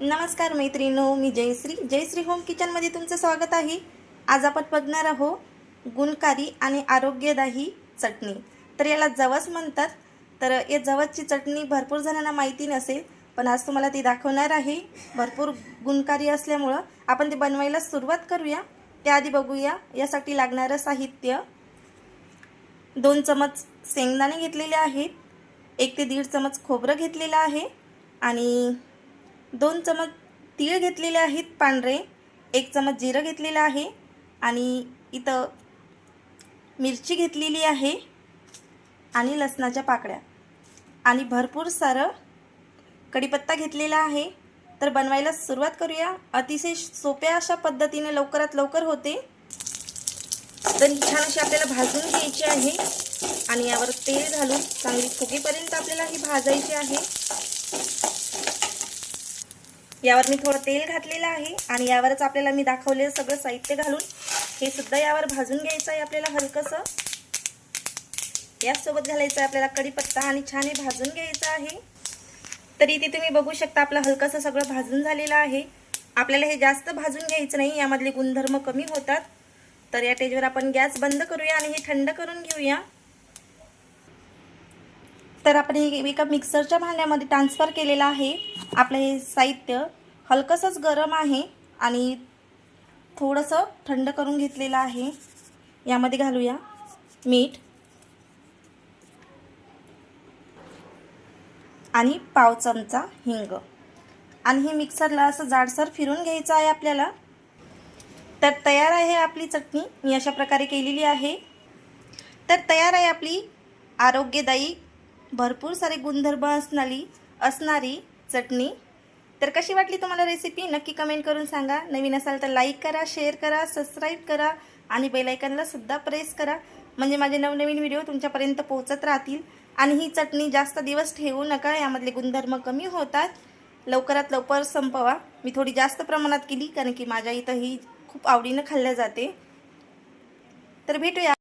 नमस्कार मैत्रिणो मी जयश्री. जयश्री होम किचनमध्ये तुमचं स्वागत आहे. आज आपण बघणार आहोत गुणकारी आणि आरोग्यदायी चटणी. तर याला जवस म्हणतात. तर या जवसची चटणी भरपूर जणांना माहिती नसेल पण आज तुम्हाला ती दाखवणार आहे. भरपूर गुणकारी असल्यामुळं आपण ते बनवायला सुरुवात करूया. त्याआधी बघूया यासाठी लागणारं साहित्य. दोन चमच शेंगदाणे घेतलेले आहेत. एक ते दीड चमच खोबरं घेतलेलं आहे. आणि दोन चमच तीळ घेतलेले आहेत पांढरे एक चमच जिरं घेतलेलं आहे आणि इथं मिरची घेतलेली आहे आणि लसणाच्या पाकळ्या. आणि भरपूर सारं कढीपत्ता घेतलेला आहे. तर बनवायला सुरुवात करूया. अतिशय सोप्या अशा पद्धतीने लवकरात लवकर होते. तर ही छान अशी आपल्याला भाजून घ्यायची आहे. आणि यावर तेल घालून चांगली फुगेपर्यंत आपल्याला ही भाजायची आहे. यावर मी थोडं तेल घातलेलं आहे आणि यावरच आपल्याला मी दाखवलेलं सगळं साहित्य घालून हे सुद्धा यावर भाजून घ्यायचं आहे आपल्याला हलकंसं. यासोबत घालायचं आहे आपल्याला कढीपत्ता आणि छान हे भाजून घ्यायचं आहे. तर इथे तुम्ही बघू शकता आपलं हलकंसं सगळं भाजून झालेलं आहे. आपल्याला हे जास्त भाजून घ्यायचं नाही यामधले गुणधर्म कमी होतात. तर या टेजवर आपण गॅस बंद करूया आणि हे थंड करून घेऊया. तर आपण हे एका मिक्सरच्या भांड्यामध्ये ट्रान्सफर केलेलं आहे. आपलं हे साहित्य हलकंसंच गरम आहे आणि थोडंसं थंड करून घेतलेलं आहे. यामध्ये घालूया मीठ आणि पाव चमचा हिंग. आणि हे मिक्सरला असं जाडसर फिरून घ्यायचं आहे आपल्याला. तर तयार आहे आपली चटणी. मी अशा प्रकारे केलेली आहे. तर तयार आहे आपली आरोग्यदायी भरपूर सारे गुणधर्म असणारी असणारी चटणी. तर कशी वाटली तुम्हाला रेसिपी नक्की कमेंट करून सांगा. नवीन असाल तर लाईक करा शेअर करा सबस्क्राईब करा आणि बेलायकनला सुद्धा प्रेस करा. म्हणजे माझे नवनवीन व्हिडिओ तुमच्यापर्यंत पोहोचत राहतील. आणि ही चटणी जास्त दिवस ठेवू नका यामधले गुणधर्म कमी होतात. लवकरात लवकर संपवा. मी थोडी जास्त प्रमाणात केली कारण की माझ्या इथं ही खूप आवडीनं खाल्ल्या जाते. तर भेटूया.